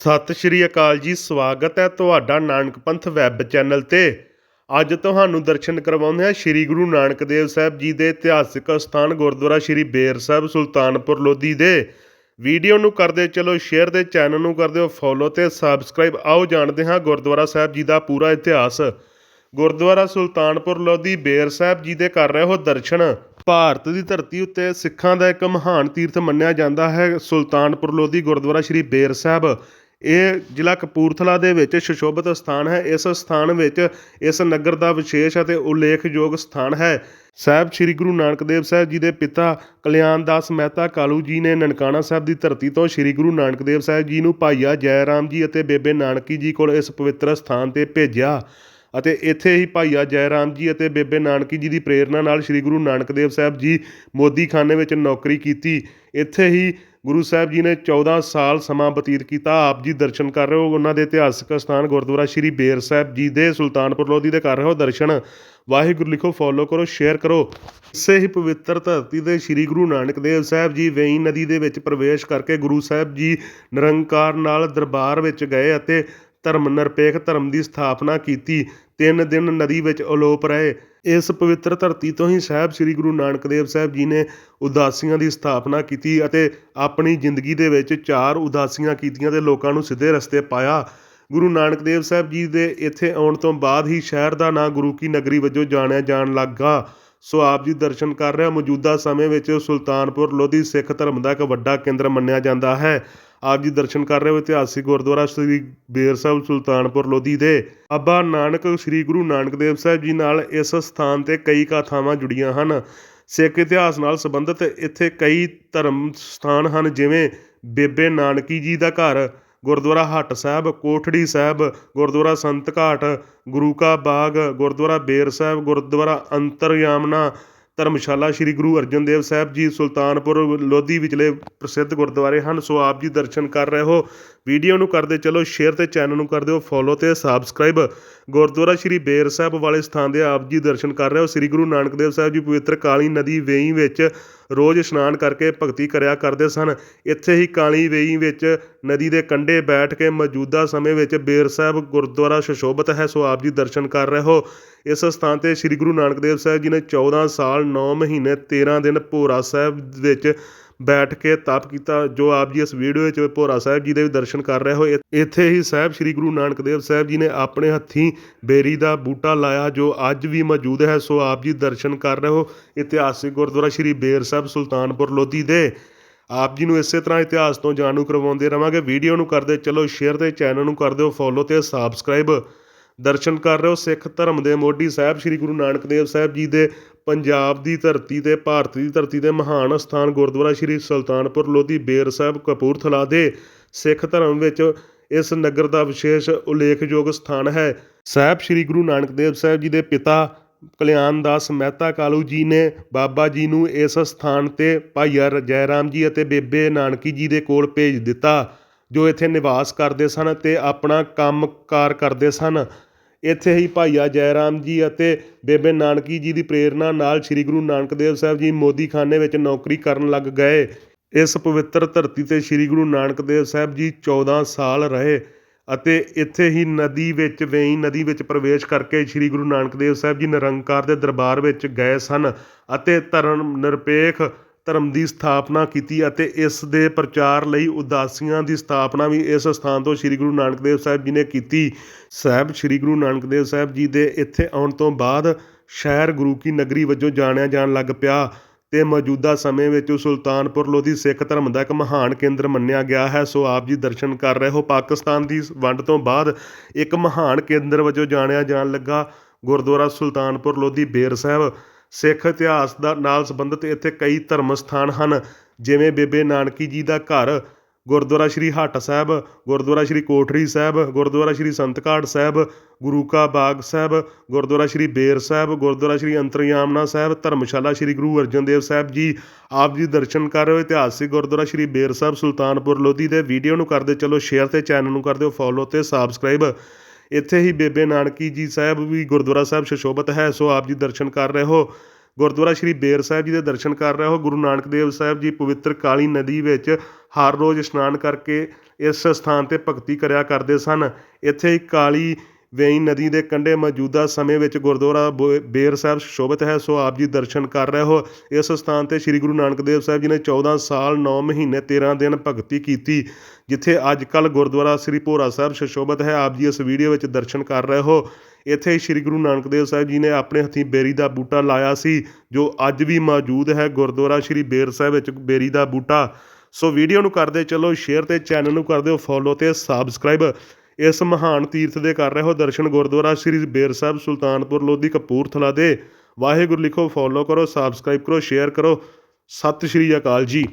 ਸਤਿ ਸ਼੍ਰੀ ਅਕਾਲ ਜੀ, ਸਵਾਗਤ ਹੈ ਤੁਹਾਡਾ ਨਾਨਕ ਪੰਥ ਵੈਬ ਚੈਨਲ ਤੇ। ਅੱਜ ਤੁਹਾਨੂੰ ਦਰਸ਼ਨ ਕਰਵਾਉਂਦੇ ਹਾਂ ਸ਼੍ਰੀ ਗੁਰੂ ਨਾਨਕ ਦੇਵ ਸਾਹਿਬ ਜੀ ਦੇ ਇਤਿਹਾਸਿਕ ਸਥਾਨ ਗੁਰਦੁਆਰਾ ਸ਼੍ਰੀ ਬੇਰ ਸਾਹਿਬ ਸੁਲਤਾਨਪੁਰ ਲੋਧੀ ਦੇ। ਵੀਡੀਓ ਨੂੰ ਕਰਦੇ ਚਲੋ ਸ਼ੇਅਰ ਦੇ ਚੈਨਲ ਨੂੰ ਕਰਦੇ ਹੋ ਫੋਲੋ ਤੇ ਸਬਸਕ੍ਰਾਈਬ ਆਓ ਜਾਣਦੇ ਹਾਂ ਗੁਰਦੁਆਰਾ ਸਾਹਿਬ ਜੀ ਦਾ ਪੂਰਾ ਇਤਿਹਾਸ। ਗੁਰਦੁਆਰਾ ਸੁਲਤਾਨਪੁਰ ਲੋਧੀ ਬੇਰ ਸਾਹਿਬ ਜੀ ਦੇ ਕਰ ਰਹੇ ਹੋ ਦਰਸ਼ਨ। ਭਾਰਤ ਦੀ ਧਰਤੀ ਉੱਤੇ ਸਿੱਖਾਂ ਦਾ ਇੱਕ ਮਹਾਨ ਤੀਰਥ ਮੰਨਿਆ ਜਾਂਦਾ ਹੈ। ਸੁਲਤਾਨਪੁਰ ਲੋਧੀ ਗੁਰਦੁਆਰਾ ਸ਼੍ਰੀ ਬੇਰ ਸਾਹਿਬ। ਇਹ ਜ਼ਿਲ੍ਹਾ ਕਪੂਰਥਲਾ ਦੇ ਵਿੱਚ ਸ਼ਸ਼ੋਭਿਤ ਸਥਾਨ ਹੈ। ਇਸ ਸਥਾਨ ਵਿੱਚ ਇਸ ਨਗਰ ਦਾ ਵਿਸ਼ੇਸ਼ ਅਤੇ ਉਲੇਖਯੋਗ ਸਥਾਨ ਹੈ। ਸਾਹਿਬ ਸ੍ਰੀ ਗੁਰੂ ਨਾਨਕ ਦੇਵ ਸਾਹਿਬ ਜੀ ਦੇ ਪਿਤਾ ਕਲਿਆਣ ਦਾਸ ਮਹਿਤਾ ਕਾਲੂ ਜੀ ਨੇ ਨਨਕਾਣਾ ਸਾਹਿਬ ਦੀ ਧਰਤੀ ਤੋਂ ਸ੍ਰੀ ਗੁਰੂ ਨਾਨਕ ਦੇਵ ਸਾਹਿਬ ਜੀ ਨੂੰ ਭਾਈਆ ਜੈ ਰਾਮ ਜੀ ਅਤੇ ਬੇਬੇ ਨਾਨਕੀ ਜੀ ਕੋਲ ਇਸ ਪਵਿੱਤਰ ਸਥਾਨ ਤੇ ਭੇਜਿਆ ਅਤੇ ਇੱਥੇ ਹੀ ਭਾਈਆ ਜੈ ਰਾਮ ਜੀ ਅਤੇ ਬੇਬੇ ਨਾਨਕੀ ਜੀ ਦੀ ਪ੍ਰੇਰਣਾ ਨਾਲ ਸ੍ਰੀ ਗੁਰੂ ਨਾਨਕ ਦੇਵ ਸਾਹਿਬ ਜੀ ਮੋਦੀਖਾਨੇ ਵਿੱਚ ਨੌਕਰੀ ਕੀਤੀ। ਇੱਥੇ ਹੀ ਗੁਰੂ ਸਾਹਿਬ ਜੀ ਨੇ 14 ਸਾਲ ਸਮਾਂ ਬਤੀਤ ਕੀਤਾ, ਆਪ ਜੀ ਦਰਸ਼ਨ ਕਰ ਰਹੇ ਹੋ, ਉਹਨਾਂ ਦੇ ਇਤਿਹਾਸਕ ਸਥਾਨ ਗੁਰਦੁਆਰਾ ਸ਼੍ਰੀ ਬੇਰ ਸਾਹਿਬ ਜੀ ਦੇ ਸੁਲਤਾਨਪੁਰ ਲੋਧੀ ਦੇ ਕਰ ਰਹੇ ਹੋ ਦਰਸ਼ਨ। ਵਾਹਿਗੁਰੂ ਲਿਖੋ ਫੋਲੋ ਕਰੋ ਸ਼ੇਅਰ ਕਰੋ। ਇਸੇ ਹੀ ਪਵਿੱਤਰ ਧਰਤੀ ਦੇ ਸ੍ਰੀ ਗੁਰੂ ਨਾਨਕ ਦੇਵ ਸਾਹਿਬ ਜੀ ਵੇਈ ਨਦੀ ਦੇ ਵਿੱਚ ਪ੍ਰਵੇਸ਼ ਕਰਕੇ ਗੁਰੂ ਸਾਹਿਬ ਜੀ ਨਿਰੰਕਾਰ ਨਾਲ ਦਰਬਾਰ ਵਿੱਚ ਗਏ ਅਤੇ ਧਰਮ ਨਿਰਪੇਖ ਧਰਮ ਦੀ ਸਥਾਪਨਾ ਕੀਤੀ। ਤਿੰਨ ਦਿਨ ਨਦੀ ਵਿੱਚ ਅਲੋਪ ਰਹੇ। ਇਸ ਪਵਿੱਤਰ ਧਰਤੀ ਤੋਂ ਹੀ ਸਾਹਿਬ ਸ੍ਰੀ ਗੁਰੂ ਨਾਨਕ ਦੇਵ ਸਾਹਿਬ ਜੀ ਨੇ ਉਦਾਸੀਆਂ ਦੀ ਸਥਾਪਨਾ ਕੀਤੀ ਅਤੇ ਆਪਣੀ ਜ਼ਿੰਦਗੀ ਦੇ ਵਿੱਚ ਚਾਰ ਉਦਾਸੀਆਂ ਕੀਤੀਆਂ ਤੇ ਲੋਕਾਂ ਨੂੰ ਸਿੱਧੇ ਰਸਤੇ ਪਾਇਆ। ਗੁਰੂ ਨਾਨਕ ਦੇਵ ਸਾਹਿਬ ਜੀ ਦੇ ਇੱਥੇ ਆਉਣ ਤੋਂ ਬਾਅਦ ਹੀ ਸ਼ਹਿਰ ਦਾ ਨਾਂ ਗੁਰੂ ਕੀ ਨਗਰੀ ਵਜੋਂ ਜਾਣਿਆ ਜਾਣ ਲੱਗਾ ਸੋ ਆਪ ਜੀ ਦਰਸ਼ਨ ਕਰ ਰਿਹਾ ਮੌਜੂਦਾ ਸਮੇਂ ਵਿੱਚ ਸੁਲਤਾਨਪੁਰ ਲੋਧੀ ਸਿੱਖ ਧਰਮ ਦਾ ਇੱਕ ਵੱਡਾ ਕੇਂਦਰ ਮੰਨਿਆ ਜਾਂਦਾ ਹੈ। ਆਪ ਜੀ ਦਰਸ਼ਨ ਕਰ ਰਹੇ ਹੋ ਇਤਿਹਾਸਿਕ ਗੁਰਦੁਆਰਾ ਸ੍ਰੀ ਬੇਰ ਸਾਹਿਬ ਸੁਲਤਾਨਪੁਰ ਲੋਧੀ ਦੇ। ਬਾਬਾ ਨਾਨਕ ਸ੍ਰੀ ਗੁਰੂ ਨਾਨਕ ਦੇਵ ਸਾਹਿਬ ਜੀ ਨਾਲ ਇਸ ਸਥਾਨ ਤੇ ਕਈ ਕਥਾਵਾਂ ਜੁੜੀਆਂ ਹਨ। ਸਿੱਖ ਇਤਿਹਾਸ ਨਾਲ ਸੰਬੰਧਿਤ ਇੱਥੇ ਕਈ ਧਰਮ ਸਥਾਨ ਹਨ, ਜਿਵੇਂ ਬੇਬੇ ਨਾਨਕੀ ਜੀ ਦਾ ਘਰ, ਗੁਰਦੁਆਰਾ ਹੱਟ ਸਾਹਿਬ, ਕੋਠੜੀ ਸਾਹਿਬ, ਗੁਰਦੁਆਰਾ ਸੰਤ ਘਾਟ, ਗੁਰੂ ਕਾ ਬਾਗ, ਗੁਰਦੁਆਰਾ ਬੇਰ ਸਾਹਿਬ, ਗੁਰਦੁਆਰਾ ਅੰਤਰਯਾਮਨਾ ਧਰਮਸ਼ਾਲਾ ਸ੍ਰੀ ਗੁਰੂ ਅਰਜਨ ਦੇਵ ਸਾਹਿਬ ਜੀ ਸੁਲਤਾਨਪੁਰ ਲੋਧੀ ਵਿਚਲੇ ਪ੍ਰਸਿੱਧ ਗੁਰਦੁਆਰੇ ਹਨ। ਸੋ ਆਪ ਜੀ ਦਰਸ਼ਨ ਕਰ ਰਹੇ ਹੋ। ਵੀਡੀਓ ਨੂੰ ਕਰਦੇ ਚਲੋ ਸ਼ੇਅਰ ਤੇ ਚੈਨਲ ਨੂੰ ਕਰ ਦਿਓ ਫੋਲੋ ਤੇ ਸਬਸਕ੍ਰਾਈਬ ਗੁਰਦੁਆਰਾ ਸ਼੍ਰੀ ਬੇਰ ਸਾਹਿਬ ਵਾਲੇ ਸਥਾਨ ਦੇ ਆਪ ਜੀ ਦਰਸ਼ਨ ਕਰ ਰਹੇ ਹੋ। ਸ੍ਰੀ ਗੁਰੂ ਨਾਨਕ ਦੇਵ ਸਾਹਿਬ ਜੀ ਪਵਿੱਤਰ ਕਾਲੀ ਨਦੀ ਵੇਈ ਵਿੱਚ ਰੋਜ਼ ਇਸ਼ਨਾਨ ਕਰਕੇ ਭਗਤੀ ਕਰਿਆ ਕਰਦੇ ਸਨ। ਇੱਥੇ ਹੀ ਕਾਲੀ ਵੇਈ ਵਿੱਚ ਨਦੀ ਦੇ ਕੰਢੇ ਬੈਠ ਕੇ ਮੌਜੂਦਾ ਸਮੇਂ ਵਿੱਚ ਬੇਰ ਸਾਹਿਬ ਗੁਰਦੁਆਰਾ ਸ਼ਸ਼ੋਭਤ ਹੈ। ਸੋ ਆਪ ਜੀ ਦਰਸ਼ਨ ਕਰ ਰਹੇ ਹੋ। ਇਸ ਸਥਾਨ ਤੇ ਸ੍ਰੀ ਗੁਰੂ ਨਾਨਕ ਦੇਵ ਸਾਹਿਬ ਜੀ ਨੇ 14 ਸਾਲ 9 ਮਹੀਨੇ 13 ਦਿਨ ਭੋਰਾ ਸਾਹਿਬ ਵਿੱਚ ਬੈਠ ਕੇ ਤਪ ਕੀਤਾ, ਜੋ ਆਪ ਜੀ ਇਸ ਵੀਡੀਓ ਵਿੱਚ ਭੋਰਾ ਸਾਹਿਬ ਜੀ ਦੇ ਵੀ ਦਰਸ਼ਨ ਕਰ ਰਹੇ ਹੋ, ਇ- ਇੱਥੇ ਹੀ ਸਾਹਿਬ ਸ੍ਰੀ ਗੁਰੂ ਨਾਨਕ ਦੇਵ ਸਾਹਿਬ ਜੀ ਨੇ ਆਪਣੇ ਹੱਥੀਂ ਬੇਰੀ ਦਾ ਬੂਟਾ ਲਾਇਆ, ਜੋ ਅੱਜ ਵੀ ਮੌਜੂਦ ਹੈ, ਸੋ ਆਪ ਜੀ ਦਰਸ਼ਨ ਕਰ ਰਹੇ ਹੋ, ਇਤਿਹਾਸਿਕ ਗੁਰਦੁਆਰਾ ਸ੍ਰੀ ਬੇਰ ਸਾਹਿਬ ਸੁਲਤਾਨਪੁਰ ਲੋਧੀ ਦੇ। ਆਪ ਜੀ ਨੂੰ ਇਸੇ ਤਰ੍ਹਾਂ ਇਤਿਹਾਸ ਤੋਂ ਜਾਣੂ ਕਰਵਾਉਂਦੇ ਰਵਾਂਗੇ, ਵੀਡੀਓ ਨੂੰ ਕਰਦੇ ਚਲੋ ਸ਼ੇਅਰ ਤੇ ਚੈਨਲ ਨੂੰ ਕਰ ਦਿਓ ਫੋਲੋ ਤੇ ਸਬਸਕ੍ਰਾਈਬ ਦਰਸ਼ਨ ਕਰ ਰਹੇ ਹੋ ਸਿੱਖ ਧਰਮ ਦੇ ਮੋਢੀ ਸਾਹਿਬ ਸ੍ਰੀ ਗੁਰੂ ਨਾਨਕ ਦੇਵ ਸਾਹਿਬ ਜੀ ਦੇ ਪੰਜਾਬ ਦੀ ਧਰਤੀ ਤੇ, ਭਾਰਤ ਦੀ ਧਰਤੀ ਦੇ ਮਹਾਨ ਅਸਥਾਨ ਗੁਰਦੁਆਰਾ ਸ੍ਰੀ ਸੁਲਤਾਨਪੁਰ ਲੋਧੀ ਬੇਰ ਸਾਹਿਬ ਕਪੂਰਥਲਾ ਦੇ ਸਿੱਖ ਧਰਮ ਵਿੱਚ ਇਸ ਨਗਰ ਦਾ ਵਿਸ਼ੇਸ਼ ਉਲੇਖਯੋਗ ਸਥਾਨ ਹੈ। ਸਾਹਿਬ ਸ੍ਰੀ ਗੁਰੂ ਨਾਨਕ ਦੇਵ ਸਾਹਿਬ ਜੀ ਦੇ ਪਿਤਾ ਕਲਿਆਣ ਦਾਸ ਮਹਿਤਾ ਕਾਲੂ ਜੀ ਨੇ ਬਾਬਾ ਜੀ ਨੂੰ ਇਸ ਸਥਾਨ ਤੇ ਭਾਈਆ ਜੈ ਰਾਮ ਜੀ ਅਤੇ ਬੇਬੇ ਨਾਨਕੀ ਜੀ ਦੇ ਕੋਲ ਭੇਜ ਦਿੱਤਾ, ਜੋ ਇੱਥੇ ਨਿਵਾਸ ਕਰਦੇ ਸਨ ਤੇ ਆਪਣਾ ਕੰਮਕਾਰ ਕਰਦੇ ਸਨ। ਇੱਥੇ ਹੀ ਭਾਈਆ ਜੈ ਰਾਮ ਜੀ ਅਤੇ ਬੇਬੇ ਨਾਨਕੀ ਜੀ ਦੀ ਪ੍ਰੇਰਨਾ ਨਾਲ ਸ੍ਰੀ ਗੁਰੂ ਨਾਨਕ ਦੇਵ ਸਾਹਿਬ ਜੀ ਮੋਦੀਖਾਨੇ ਵਿੱਚ ਨੌਕਰੀ ਕਰਨ ਲੱਗ ਗਏ। ਇਸ ਪਵਿੱਤਰ ਧਰਤੀ ਤੇ ਸ੍ਰੀ ਗੁਰੂ ਨਾਨਕ ਦੇਵ ਸਾਹਿਬ ਜੀ 14 ਸਾਲ ਰਹੇ ਅਤੇ ਇੱਥੇ ਹੀ ਨਦੀ ਵਿੱਚ ਵੇਈ ਨਦੀ ਵਿੱਚ ਪ੍ਰਵੇਸ਼ ਕਰਕੇ ਸ੍ਰੀ ਗੁਰੂ ਨਾਨਕ ਦੇਵ ਸਾਹਿਬ ਜੀ ਨਿਰੰਕਾਰ ਦੇ ਦਰਬਾਰ ਵਿੱਚ ਗਏ ਸਨ ਅਤੇ ਧਰਮ ਨਿਰਪੇਖ ਧਰਮ ਦੀ ਸਥਾਪਨਾ ਕੀਤੀ ਅਤੇ ਇਸ ਦੇ ਪ੍ਰਚਾਰ ਲਈ ਉਦਾਸੀਆਂ ਦੀ ਸਥਾਪਨਾ ਵੀ ਇਸ ਸਥਾਨ ਤੋਂ ਸ੍ਰੀ ਗੁਰੂ ਨਾਨਕ ਦੇਵ ਸਾਹਿਬ ਜੀ ਨੇ ਕੀਤੀ। ਸਾਹਿਬ ਸ੍ਰੀ ਗੁਰੂ ਨਾਨਕ ਦੇਵ ਸਾਹਿਬ ਜੀ ਦੇ ਇੱਥੇ ਆਉਣ ਤੋਂ ਬਾਅਦ ਸ਼ਹਿਰ ਗੁਰੂ ਕੀ ਨਗਰੀ ਵਜੋਂ ਜਾਣਿਆ ਜਾਣ ਲੱਗ ਪਿਆ ਤੇ ਮੌਜੂਦਾ ਸਮੇਂ ਵਿੱਚ ਸੁਲਤਾਨਪੁਰ ਲੋਧੀ ਸਿੱਖ ਧਰਮ ਦਾ ਇੱਕ ਮਹਾਨ ਕੇਂਦਰ ਮੰਨਿਆ ਗਿਆ ਹੈ। ਸੋ ਆਪ ਜੀ ਦਰਸ਼ਨ ਕਰ ਰਹੇ ਹੋ। ਪਾਕਿਸਤਾਨ ਦੀ ਵੰਡ ਤੋਂ ਬਾਅਦ ਇੱਕ ਮਹਾਨ ਕੇਂਦਰ ਵਜੋਂ ਜਾਣਿਆ ਜਾਣ ਲੱਗਾ ਗੁਰਦੁਆਰਾ ਸੁਲਤਾਨਪੁਰ ਲੋਧੀ ਬੇਰ ਸਾਹਿਬ। ਸਿੱਖ ਇਤਿਹਾਸ ਦਾ ਨਾਲ ਸੰਬੰਧਿਤ ਇੱਥੇ ਕਈ ਧਰਮ ਸਥਾਨ ਹਨ, ਜਿਵੇਂ ਬੇਬੇ ਨਾਨਕੀ ਜੀ ਦਾ ਘਰ, ਗੁਰਦੁਆਰਾ ਸ਼੍ਰੀ ਹੱਟ ਸਾਹਿਬ, ਗੁਰਦੁਆਰਾ ਸ਼੍ਰੀ ਕੋਠੜੀ ਸਾਹਿਬ, ਗੁਰਦੁਆਰਾ ਸ਼੍ਰੀ ਸੰਤਕਾੜ ਸਾਹਿਬ, ਗੁਰੂ ਕਾ ਬਾਗ ਸਾਹਿਬ, ਗੁਰਦੁਆਰਾ ਸ਼੍ਰੀ ਬੇਰ ਸਾਹਿਬ, ਗੁਰਦੁਆਰਾ ਸ਼੍ਰੀ ਅੰਤਰਯਾਮਨਾ ਸਾਹਿਬ, ਧਰਮਸ਼ਾਲਾ ਸ਼੍ਰੀ ਗੁਰੂ ਅਰਜਨ ਦੇਵ ਸਾਹਿਬ ਜੀ, ਆਪ ਜੀ ਦਰਸ਼ਨ ਕਰ ਰਹੇ ਹੋ ਇਤਿਹਾਸਿਕ ਗੁਰਦੁਆਰਾ ਸ਼੍ਰੀ ਬੇਰ ਸਾਹਿਬ ਸੁਲਤਾਨਪੁਰ ਲੋਧੀ ਦੇ, ਵੀਡੀਓ ਨੂੰ ਕਰਦੇ ਚਲੋ, ਸ਼ੇਅਰ ਤੇ ਚੈਨਲ ਨੂੰ ਕਰ ਦਿਓ ਫੋਲੋ ਤੇ ਸਬਸਕ੍ਰਾਈਬ ਇੱਥੇ ਹੀ ਬੇਬੇ ਨਾਨਕੀ ਜੀ ਸਾਹਿਬ ਵੀ ਗੁਰਦੁਆਰਾ ਸਾਹਿਬ ਸੁਸ਼ੋਭਿਤ ਹੈ, ਸੋ ਆਪ ਜੀ ਦਰਸ਼ਨ ਕਰ ਰਹੇ ਹੋ। ਗੁਰਦੁਆਰਾ ਸ਼੍ਰੀ ਬੇਰ ਸਾਹਿਬ ਜੀ ਦੇ ਦਰਸ਼ਨ ਕਰ ਰਹੇ ਹੋ। ਗੁਰੂ ਨਾਨਕ ਦੇਵ ਸਾਹਿਬ ਜੀ ਪਵਿੱਤਰ ਕਾਲੀ ਨਦੀ ਵਿੱਚ ਹਰ ਰੋਜ਼ ਇਸ਼ਨਾਨ ਕਰਕੇ ਇਸ ਸਥਾਨ ਤੇ ਭਗਤੀ ਕਰਿਆ ਕਰਦੇ ਸਨ। ਇੱਥੇ ਹੀ ਕਾਲੀ ਵੇਈ ਨਦੀ ਦੇ ਕੰਢੇ ਮੌਜੂਦਾ ਸਮੇਂ ਵਿੱਚ ਗੁਰਦੁਆਰਾ ਬੋ- ਬੇਰ ਸਾਹਿਬ ਸ਼ੋਭਿਤ ਹੈ, ਸੋ ਆਪ ਜੀ ਦਰਸ਼ਨ ਕਰ ਰਹੇ ਹੋ। ਇਸ ਸਥਾਨ ਤੇ ਸ੍ਰੀ ਗੁਰੂ ਨਾਨਕ ਦੇਵ ਸਾਹਿਬ ਜੀ ਨੇ 14 ਸਾਲ 9 ਮਹੀਨੇ 13 ਦਿਨ ਭਗਤੀ ਕੀਤੀ, ਜਿੱਥੇ ਅੱਜ ਕੱਲ ਗੁਰਦੁਆਰਾ ਸ੍ਰੀ ਭੋਰਾ ਸਾਹਿਬ ਸ਼ੋਭਿਤ ਹੈ। ਆਪ ਜੀ ਇਸ ਵੀਡੀਓ ਵਿੱਚ ਦਰਸ਼ਨ ਕਰ ਰਹੇ ਹੋ। ਇੱਥੇ ਸ੍ਰੀ ਗੁਰੂ ਨਾਨਕ ਦੇਵ ਸਾਹਿਬ ਜੀ ਨੇ ਆਪਣੇ ਹੱਥੀਂ ਬੇਰੀ ਦਾ ਬੂਟਾ ਲਾਇਆ ਸੀ, ਜੋ ਅੱਜ ਵੀ ਮੌਜੂਦ ਹੈ ਗੁਰਦੁਆਰਾ ਸ੍ਰੀ ਬੇਰ ਸਾਹਿਬ ਵਿੱਚ ਬੇਰੀ ਦਾ ਬੂਟਾ। ਸੋ ਵੀਡੀਓ ਨੂੰ ਕਰਦੇ ਚਲੋ, ਸ਼ੇਅਰ ਤੇ ਚੈਨਲ ਨੂੰ ਕਰ ਦਿਓ ਫੋਲੋ ਤੇ ਸਬਸਕ੍ਰਾਈਬ। ਇਸ ਮਹਾਨ ਤੀਰਥ ਦੇ ਕਰ ਰਹੇ ਹੋ ਦਰਸ਼ਨ ਗੁਰਦੁਆਰਾ ਸ੍ਰੀ ਬੇਰ ਸਾਹਿਬ ਸੁਲਤਾਨਪੁਰ ਲੋਧੀ ਕਪੂਰਥਲਾ ਦੇ। ਵਾਹਿਗੁਰੂ ਲਿਖੋ ਫੋਲੋ ਕਰੋ ਸਬਸਕ੍ਰਾਈਬ ਕਰੋ ਸ਼ੇਅਰ ਕਰੋ। ਸਤਿ ਸ਼੍ਰੀ ਅਕਾਲ ਜੀ।